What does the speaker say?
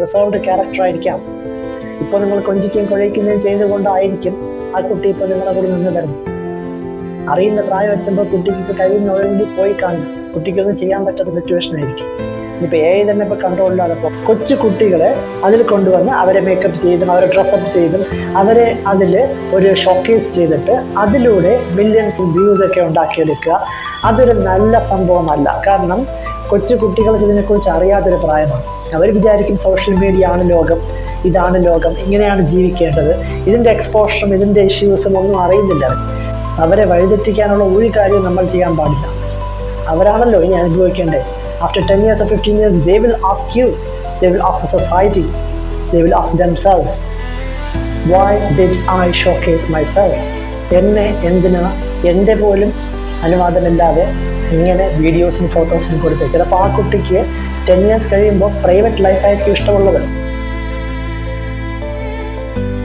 Reserved character ആയിരിക്കാം. ഇപ്പോൾ നിങ്ങൾ കൊഞ്ചിക്കുകയും കുഴയ്ക്കുകയും ചെയ്തുകൊണ്ടായിരിക്കും ആ കുട്ടി ഇപ്പോൾ നിങ്ങളെ കൂടി നിന്ന് വരുന്നത്. അറിയുന്ന പ്രായം എത്തുമ്പോൾ കുട്ടിക്ക് ഇപ്പോൾ കഴിയുന്ന വേണ്ടി പോയി കാണും കുട്ടിക്കൊന്നും ചെയ്യാൻ പറ്റാത്ത സിറ്റുവേഷൻ ആയിരിക്കും. ഇനിയിപ്പോൾ ഏ തന്നെ ഇപ്പോൾ കൺട്രോളിലാണപ്പോൾ കൊച്ചു കുട്ടികളെ അതിൽ കൊണ്ടുവന്ന് അവരെ മേക്കപ്പ് ചെയ്തും അവരെ ഡ്രസ്സപ്പ് ചെയ്തും അവരെ അതിൽ ഒരു ഷോക്കേസ് ചെയ്തിട്ട് അതിലൂടെ മില്യൺസ് വ്യൂസ് ഒക്കെ ഉണ്ടാക്കിയെടുക്കുക. അതൊരു നല്ല സംഭവമല്ല. കാരണം കൊച്ചു കുട്ടികൾക്ക് ഇതിനെക്കുറിച്ച് അറിയാത്തൊരു പ്രായമാണ്. അവർ വിചാരിക്കും സോഷ്യൽ മീഡിയ ആണ് ലോകം ഇതാണ് ലോകം ഇങ്ങനെയാണ് ജീവിക്കേണ്ടത്. ഇതിന്റെ എക്സ്പോഷറും ഇതിന്റെ ഇഷ്യൂസും ഒന്നും അറിയുന്നില്ല. അവരെ വഴിതെറ്റിക്കാനുള്ള ഒരു കാര്യവും നമ്മൾ ചെയ്യാൻ പാടില്ല. അവരാണല്ലോ ഇനി അനുഭവിക്കേണ്ടത്. After ten years fifteen years they will ask you they will ask the society they will ask themselves why did I showcase myself എന്നെ എന്തിനാ? എന്റെ പോലും അനുവാദമില്ലാതെ ഇങ്ങനെ വീഡിയോസും ഫോട്ടോസും കൊടുത്ത്. ചിലപ്പോൾ ആ കുട്ടിക്ക് ടെൻ ഇയേഴ്സ് കഴിയുമ്പോൾ പ്രൈവറ്റ് ലൈഫായിരിക്കും ഇഷ്ടമുള്ളത്.